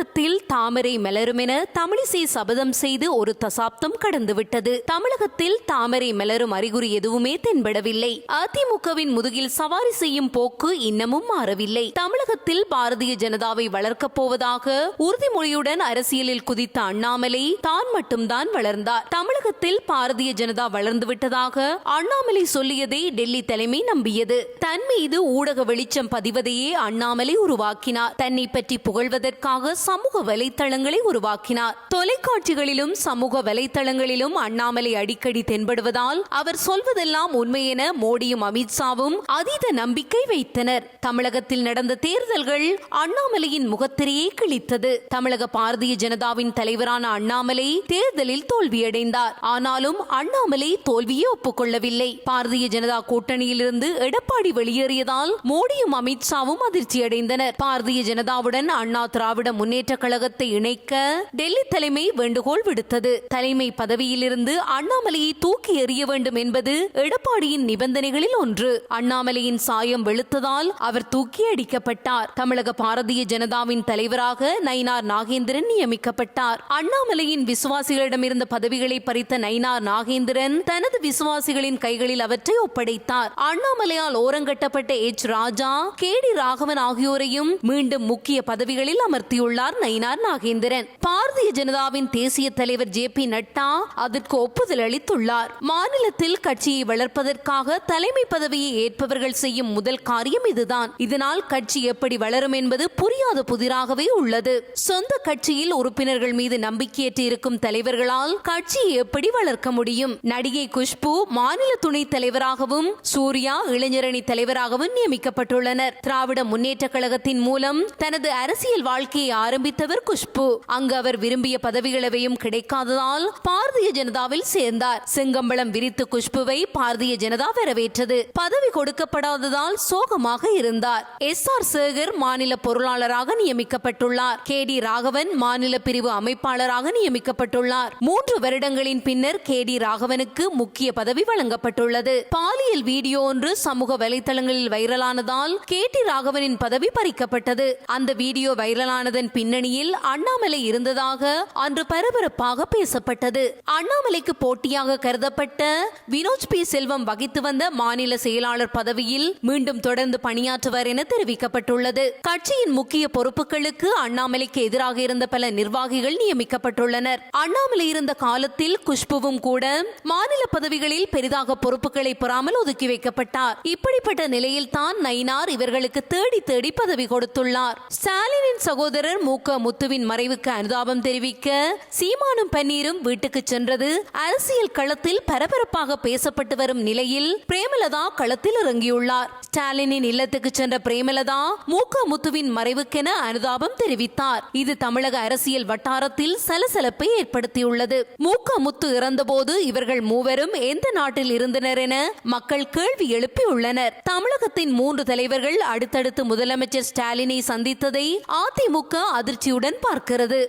தமிழகத்தில் தாமரை மலரும் என தமிழிசை சபதம் செய்து ஒரு தசாப்தம் கடந்துவிட்டது. தமிழகத்தில் தாமரை மலரும் அறிகுறி எதுவுமே தென்படவில்லை. அதிமுகவின் முதுகில் சவாரி செய்யும் போக்கு இன்னமும் மாறவில்லை. தமிழகத்தில் பாரதிய ஜனதாவை வளர்க்கப் போவதாக உறுதிமொழியுடன் அரசியலில் குதித்த அண்ணாமலை தான் மட்டும்தான் வளர்ந்தார். தமிழகத்தில் பாரதிய ஜனதா வளர்ந்து விட்டதாக அண்ணாமலை சொல்லியதை டெல்லி தலைமை நம்பியது. தன் மீது ஊடக வெளிச்சம் பதிவதையே அண்ணாமலை உருவாக்கினார். தன்னை பற்றி புகழ்வதற்காக சமூக வலைத்தளங்களை உருவாக்கினார். தொலைக்காட்சிகளிலும் சமூக வலைத்தளங்களிலும் அண்ணாமலை அடிக்கடி தென்படுவதால் அவர் சொல்வதெல்லாம் உண்மை என மோடியும் அமித்ஷாவும் அதீத நம்பிக்கை வைத்தனர். தமிழகத்தில் நடந்த தேர்தல்கள் அண்ணாமலையின் முகத்திரையை கிழித்தது. தமிழக பாரதிய ஜனதாவின் தலைவரான அண்ணாமலை தேர்தலில் தோல்வியடைந்தார். ஆனாலும் அண்ணாமலை தோல்வியை ஒப்புக்கொள்ளவில்லை. பாரதிய ஜனதா கூட்டணியிலிருந்து எடப்பாடி வெளியேறியதால் மோடியும் அமித்ஷாவும் அதிர்ச்சியடைந்தனர். பாரதிய ஜனதாவுடன் அண்ணா திராவிட முன்னேற்ற கழகத்தை இணைக்க டெல்லி தலைமை வேண்டுகோள் விடுத்தது. தலைமை பதவியிலிருந்து அண்ணாமலையை தூக்கி எறிய வேண்டும் என்பது எடப்பாடியின் நிபந்தனைகளில் ஒன்று. அண்ணாமலையின் சாயம் வெளுத்ததால் அவர் தூக்கி அடிக்கப்பட்டார். தமிழக பாரதிய ஜனதாவின் தலைவராக நயினார் நாகேந்திரன் நியமிக்கப்பட்டார். அண்ணாமலையின் விசுவாசிகளிடமிருந்த பதவிகளை பறித்த நயினார் நாகேந்திரன் தனது விசுவாசிகளின் கைகளில் அவற்றை ஒப்படைத்தார். அண்ணாமலையால் ஓரங்கட்டப்பட்ட H. Raja K. T. Raghavan ஆகியோரையும் மீண்டும் முக்கிய பதவிகளில் அமர்த்தியுள்ளார். கூறினார் நயினார் நாகேந்திரன். பாரதிய ஜனதாவின் தேசிய தலைவர் ஜே பி நட்டா அதற்கு ஒப்புதல் அளித்துள்ளார். மாநிலத்தில் கட்சியை வளர்ப்பதற்காக தலைமை பதவியை ஏற்பவர்கள் செய்யும் முதல் காரியம் இதுதான். இதனால் கட்சி எப்படி வளரும் என்பது புரியாத புதிராகவே உள்ளது. சொந்த கட்சியில் உறுப்பினர்கள் மீது நம்பிக்கையற்று இருக்கும் தலைவர்களால் கட்சியை எப்படி வளர்க்க முடியும்? நடிகை குஷ்பு மாநில துணைத் தலைவராகவும் சூர்யா இளைஞரணி தலைவராகவும் நியமிக்கப்பட்டுள்ளனர். திராவிட முன்னேற்ற கழகத்தின் மூலம் தனது அரசியல் வாழ்க்கையை ஆரம்பித்தவர் குஷ்பு. அங்கு அவர் விரும்பிய பதவிகளவையும் கிடைக்காததால் பாரதிய ஜனதாவில் சேர்ந்தார். செங்கம்பளம் விரித்து குஷ்புவை பாரதிய ஜனதா வரவேற்றது. பதவி கொடுக்கப்படாததால் சோகமாக இருந்தார். எஸ் ஆர் சேகர் மாநில பொருளாளராக நியமிக்கப்பட்டுள்ளார். கே டி ராகவன் மாநில பிரிவு அமைப்பாளராக நியமிக்கப்பட்டுள்ளார். மூன்று வருடங்களின் பின்னர் கே டி ராகவனுக்கு முக்கிய பதவி வழங்கப்பட்டுள்ளது. பாலியல் வீடியோ ஒன்று சமூக வலைதளங்களில் வைரலானதால் கே டி ராகவனின் பதவி பறிக்கப்பட்டது. அந்த வீடியோ வைரலானதன் பின்னணியில் அண்ணாமலை இருந்ததாக அன்று பரபரப்பாக பேசப்பட்டது. அண்ணாமலைக்கு போட்டியாக கருதப்பட்ட வினோஜ் பி. செல்வம் வகித்து வந்த மாநில செயலாளர் பதவியில் மீண்டும் தொடர்ந்து பணியாற்றுவார் என தெரிவிக்கப்பட்டுள்ளது. கட்சியின் முக்கிய பொறுப்புகளுக்கு அண்ணாமலைக்கு எதிராக இருந்த பல நிர்வாகிகள் நியமிக்கப்பட்டுள்ளனர். அண்ணாமலை இருந்த காலத்தில் குஷ்புவும் கூட மாநில பதவிகளில் பெரிதாக பொறுப்புகளை பெறாமல் ஒதுக்கி வைக்கப்பட்டார். இப்படிப்பட்ட நிலையில் தான் நயினார் இவர்களுக்கு தேடி தேடி பதவி கொடுத்துள்ளார். ஸ்டாலினின் சகோதரர் மு க முத்துவின் மறைவுக்கு அனுதாபம் தெரிவிக்க சீமானும் பன்னீரும் வீட்டுக்கு சென்றது. அரசியல் களத்தில் பரபரப்பாக பேசப்பட்டு வரும் நிலையில் பிரேமலதா களத்தில் இறங்கியுள்ளார். ஸ்டாலினின் இல்லத்துக்கு சென்ற பிரேமலதா மு க முத்துவின் மறைவுக்கென அனுதாபம் தெரிவித்தார். இது தமிழக அரசியல் வட்டாரத்தில் சலசலப்பை ஏற்படுத்தியுள்ளது. மு க முத்து இறந்தபோது இவர்கள் மூவரும் எந்த நாட்டில் இருந்தனர் என மக்கள் கேள்வி எழுப்பியுள்ளனர். தமிழகத்தின் மூன்று தலைவர்கள் அடுத்தடுத்து முதலமைச்சர் ஸ்டாலினை சந்தித்ததை அதிமுக அதிர்ச்சியுடன் பார்க்கிறது.